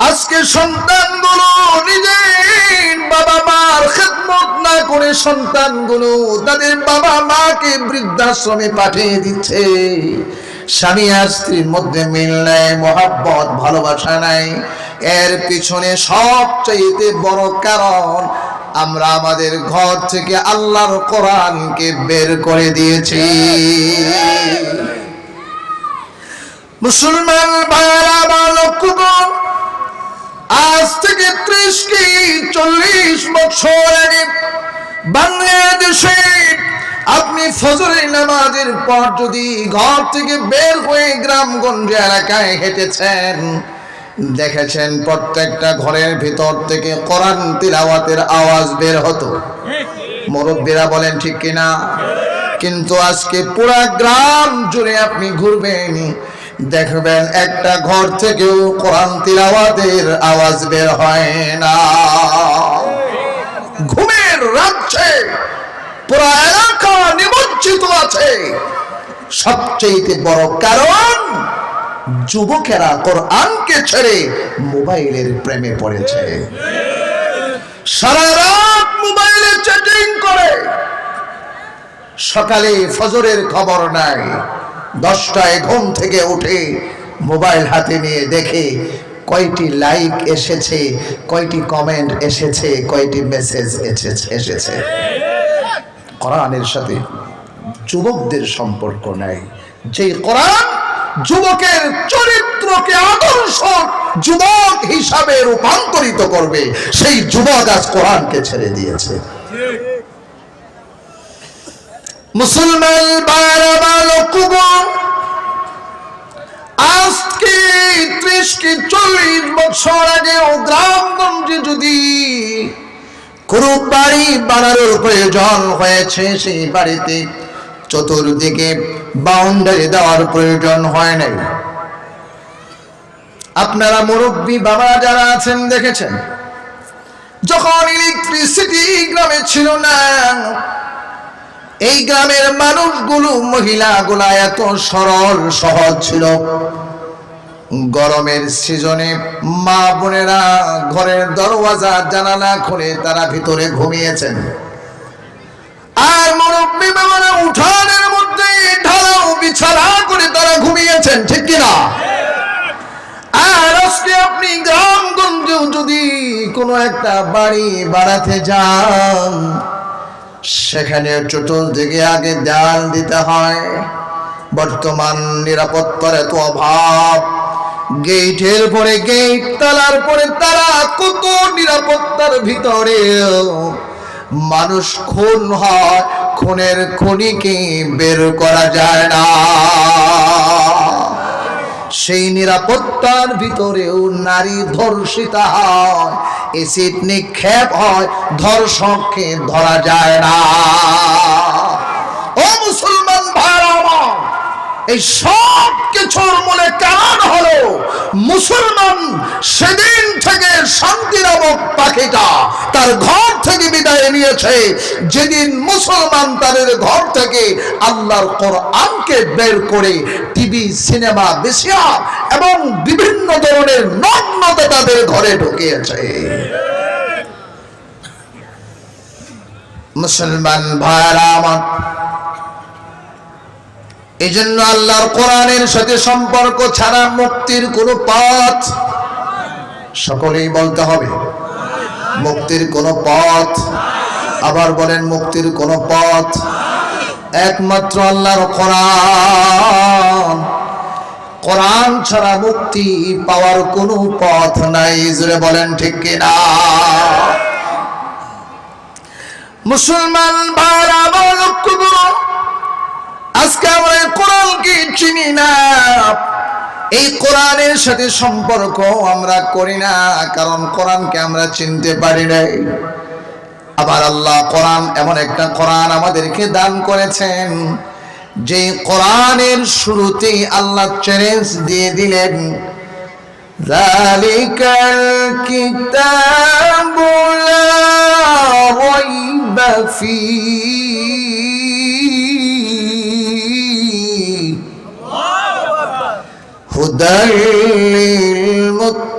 আজকে সন্তানগুলো নিজের বাবা মার খেদমত না করে সন্তানগুলো তাদের বাবা মাকে বৃদ্ধাশ্রমে পাঠিয়ে দিচ্ছে। স্বামী আর স্ত্রীর মধ্যে মিল নাই, মহাব্বত, ভালোবাসা নাই। এর পিছনে সবচাইতে বড় কারণ, আমরা আমাদের ঘর থেকে আল্লাহর কোরআনকে বের করে দিয়েছি। মুসলমান ভাইরা বা লক্ষ্য করুন, আজ থেকে ত্রিশ কি চল্লিশ বাংলাদেশে আপনি ফজরের নামাজের পর যদি ঘর থেকে বের হয়ে গ্রামগঞ্জ এলাকায় হেঁটেছেন, দেখেছেন প্রত্যেকটা ঘরের ভিতর থেকে কোরআন তিলাওয়াতের আওয়াজ বের হতো। মুরব্বীরা বলেন, ঠিক কিনা কিন্তু আজকে পুরা গ্রাম জুড়ে আপনি ঘুরবেন, দেখবেন একটা ঘর থেকেও কোরআন তিলাওয়াতের আওয়াজ বের হয় না। ঘুমের রাজ্যে পুরা এলাকা নিমজ্জিত আছে। সবচেয়ে বড় কারণ, যুবকেরা কোরআনকে ছেড়ে মোবাইলের প্রেমে পড়েছে। সারা রাত মোবাইলে চ্যাটিং করে। সকালে ফজরের খবর নাই। দশটায় ঘুম থেকে উঠে মোবাইল হাতে নিয়ে দেখে কয়টি লাইক এসেছে, কয়টি কমেন্ট এসেছে, কয়টি মেসেজ এসেছে কোরআনের সাথে যুবকদের সম্পর্ক নাই। যে কোরআন যুবকের চরিত্রকে আদর্শ যুবক হিসাবে রূপান্তরিত করবে, সেই যুবক আজ কোরআনকে ছেড়ে দিয়েছে। মুসলমান আজকে ত্রিশ কি চল্লিশ বছর আগে ও গ্রামগঞ্জে যদি কোনো বাড়ি বানানোর প্রয়োজন হয়েছে, সেই বাড়িতে চতুর্দিকে বাউন্ডারি দেওয়ার প্রয়োজন হয় নাই। আপনারা মুরব্বী বাবা যারা আছেন, দেখেছেন? যখন ইলেকট্রিসিটি গ্রামে ছিল না, এই গ্রামের মানুষগুলো, মহিলাগুলা এত সরল, সহজ ছিল। গরমের সিজনে মা বোনেরা ঘরের দরওয়াজা, জানালা খুলে তারা ভিতরে ঘুমিয়েছেন। আর মুরব্বী বাবারা উঠানের মধ্যে ঢালাও বিছানা করে তারা ঘুমিয়েছেন, ঠিক কিনা? আর আজকে আপনি গ্রামগঞ্জেও যদি কোনো একটা বাড়ি বাড়াতে যান, সেখানে চতুর্দিকে আগে দেয়াল দিতে হয়। বর্তমান নিরাপত্তার এত অভাব গেটের পরে গেট, তালার পরে তারা কত নিরাপত্তার ভিতরে। মানুষ খুন হয়, খুনের খুনিকে বের করা যায় না। সেই নিরাপত্তার ভিতরেও নারী ধর্ষিতা হয় এসিড নিক্ষেপ হয়, ধর্ষককে ধরা যায় না। ও মুসলমান! এই সব কিছুর মূলে কারণ হলো মুসলমান সেদিন থেকে শান্তি নামক পাখিটা তার ঘর থেকে বিদায় নিয়েছে। যেদিন মুসলমান তাদের ঘর থেকে আল্লাহর কোরআনকে বের করে টিভি, সিনেমা বেশিয়ার এবং বিভিন্ন ধরনের নগ্নতা তাদের ঘরে ঢুকিয়েছে। মুসলমান ভাইরা আমার এই জন্য আল্লাহর কোরআনের সাথে সম্পর্ক ছাড়া মুক্তির কোনো পথ সকলেই বলতে হবে। মুক্তির কোনো পথ, আবার বলেন মুক্তির কোনো পথ। একমাত্র আল্লাহর কোরআন। কোরআন ছাড়া মুক্তি পাওয়ার কোনো পথ নাই জুড়ে বলেন ঠিক কিনা? মুসলমান ভাইরা আমার লক্ষ্য করুন আজকে আমরা চিনি না। এই কোরআনের সাথে সম্পর্ক আমরা করি না, কারণ কোরআনকে আমরা চিনতে পারি নাই। আবার আল্লাহ কোরআন এমন একটা কোরআন আমাদেরকে দান করেছেন, যে কোরআনের শুরুতেই আল্লাহ চ্যালেঞ্জ দিয়ে দিলেন, জালিকাল কিতাবুলা রইবা ফিহি هدى للمتقين